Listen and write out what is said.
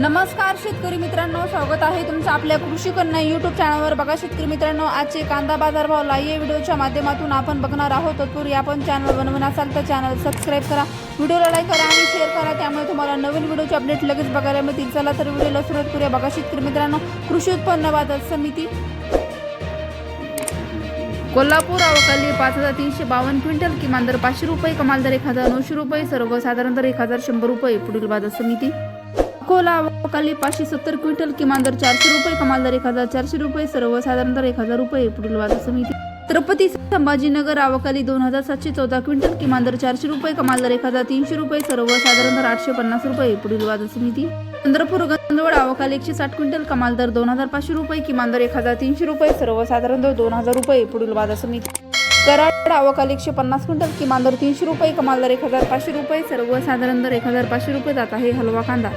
नमस्कार शेतकरी मित्रांनो. स्वागत आहे तुमचं आपल्या कृषी कन्या युट्यूब चॅनलवर बघा शेतकरी मित्रांनो आजचे कांदा बाजार भाव लाईव्ह व्हिडिओच्या माध्यमातून आपण बघणार आहोत. तत्पूर्वी आपण चॅनल बनवून असाल तर चॅनल सबस्क्राईब करा. व्हिडिओला लाईक करा आणि शेअर करा. त्यामुळे तुम्हाला नवीन व्हिडिओचे अपडेट लगेच बघायला मिळतील. चला तर व्हिडिओला सुरुवात करूया. बघा शेतकरी मित्रांनो कृषी उत्पन्न बाजार समिती. कोल्हापूर अवकाली पाच हजार तीनशे बावन्न क्विंटल किमान दर पाचशे रुपये कमाल दर एक हजार नऊशे रुपये सर्वसाधारण दर एक हजार शंभर रुपये पुढील बाजार समिती. अकोला अवकाली पाचशे सत्तर क्विंटल किमान दर चारशे रुपये कमाल दर एक हजार चारशे रुपये सर्वसाधारण दर एक हजार रुपये पुढील बाजार समिती. छत्रपती संभाजीनगर अवकाली दोन हजार सातशे चौदा क्विंटल किमान दर चारशे रुपये कमाल दर एक हजार तीनशे रुपये सर्वसाधारण दर आठशे पन्नास रुपये पुढील बाजार समिती. चंद्रपूर गंधवड अवकाली एकशे साठ क्विंटल कमाल दर दोन हजार पाचशे रुपये किमान दर एक हजार तीनशे रुपये सर्वसाधारण दर दोन हजार रुपये पुढील बाजार समिती. कराड अवकाली एकशे पन्नास क्विंटल किमान दर तीनशे रुपये कमाल दर एक हजार पाचशे रुपये सर्वसाधारण दर एक हजार पाचशे रुपये जात आहे हलवा कांदा.